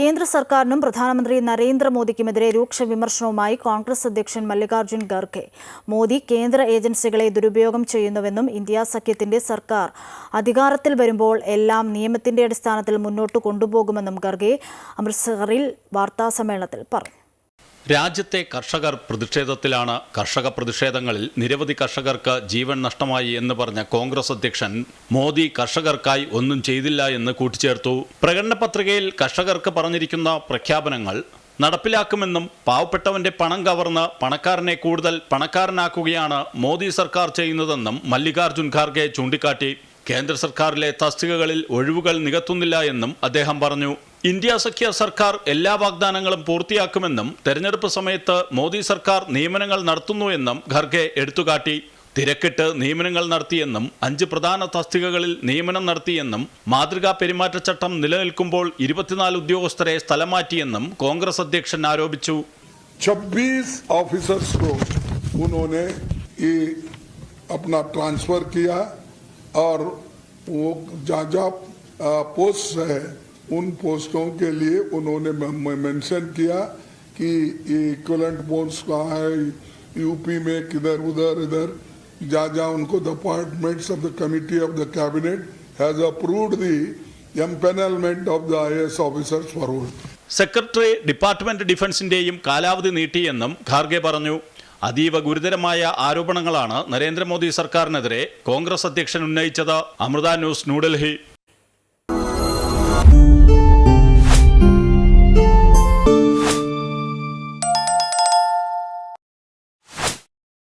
കേന്ദ്ര സർക്കാരിനും പ്രധാനമന്ത്രി നരേന്ദ്രമോദിക്കുമെതിരെ രൂക്ഷ വിമർശനവുമായി കോൺഗ്രസ് അധ്യക്ഷൻ മല്ലികാർജുൻ ഖർഗെ. മോദി കേന്ദ്ര ഏജൻസികളെ ദുരുപയോഗം ചെയ്യുന്നുവെന്നും ഇന്ത്യ സഖ്യത്തിന്റെ സർക്കാർ അധികാരത്തിൽ വരുമ്പോൾ എല്ലാം നിയമത്തിന്റെ അടിസ്ഥാനത്തിൽ മുന്നോട്ട് കൊണ്ടുപോകുമെന്നും ഖർഗെ അമൃത്സറിൽ വാർത്താസമ്മേളനത്തിൽ പറഞ്ഞു. രാജ്യത്തെ കർഷകർ പ്രതിഷേധത്തിലാണ്. കർഷക പ്രതിഷേധങ്ങളിൽ നിരവധി കർഷകർക്ക് ജീവൻ നഷ്ടമായി എന്ന് പറഞ്ഞ കോൺഗ്രസ് അധ്യക്ഷൻ മോദി കർഷകർക്കായി ഒന്നും ചെയ്തില്ല എന്ന് കൂട്ടിച്ചേർത്തു. പ്രകടന പത്രികയിൽ കർഷകർക്ക് പറഞ്ഞിരിക്കുന്ന പ്രഖ്യാപനങ്ങൾ നടപ്പിലാക്കുമെന്നും പാവപ്പെട്ടവന്റെ പണം കവർന്ന് പണക്കാരനെ കൂടുതൽ പണക്കാരനാക്കുകയാണ് മോദി സർക്കാർ ചെയ്യുന്നതെന്നും മല്ലികാർജുൻ ഖാർഗെ ചൂണ്ടിക്കാട്ടി. കേന്ദ്ര സർക്കാരിലെ തസ്തികകളിൽ ഒഴിവുകൾ നികത്തുന്നില്ല എന്നും അദ്ദേഹം പറഞ്ഞു. ഇന്ത്യ സഖ്യ സർക്കാർ എല്ലാ വാഗ്ദാനങ്ങളും പൂർത്തിയാക്കുമെന്നും തെരഞ്ഞെടുപ്പ് സമയത്ത് മോദി സർക്കാർ നിയമനങ്ങൾ നടത്തുന്നു എന്നും ഖർഗെ എടുത്തുകാട്ടി തിരക്കിട്ട് നിയമനങ്ങൾ നടത്തിയെന്നും അഞ്ച് പ്രധാന തസ്തികകളിൽ നിയമനം നടത്തിയെന്നും മാതൃകാ പെരുമാറ്റച്ചട്ടം നിലനിൽക്കുമ്പോൾ ഇരുപത്തിനാല് ഉദ്യോഗസ്ഥരെ സ്ഥലം മാറ്റിയെന്നും കോൺഗ്രസ് അധ്യക്ഷൻ ആരോപിച്ചു 26 ऑफिसर्स को उन्होंने ये अपना ट्रांसफर किया और वो जहाँ जहाँ पोस्ट है उन पोस्टों के लिए उन्होंने मेंशन किया कि ये इक्वलेंट पोस्ट कहाँ है यूपी में किधर उधर इधर जहाँ जहाँ उनको the appointments of the committee of the cabinet has approved the empanelment of the IAS officers for all. Secretary department ഡിഫൻസിന്റെയും കാലാവധി നീട്ടിയെന്നും ഖാർഗെ പറഞ്ഞു അതീവ ഗുരുതരമായ ആരോപണങ്ങളാണ് നരേന്ദ്രമോദി സർക്കാരിനെതിരെ കോൺഗ്രസ് അധ്യക്ഷൻ ഉന്നയിച്ചത് അമൃത ന്യൂസ് ന്യൂഡൽഹി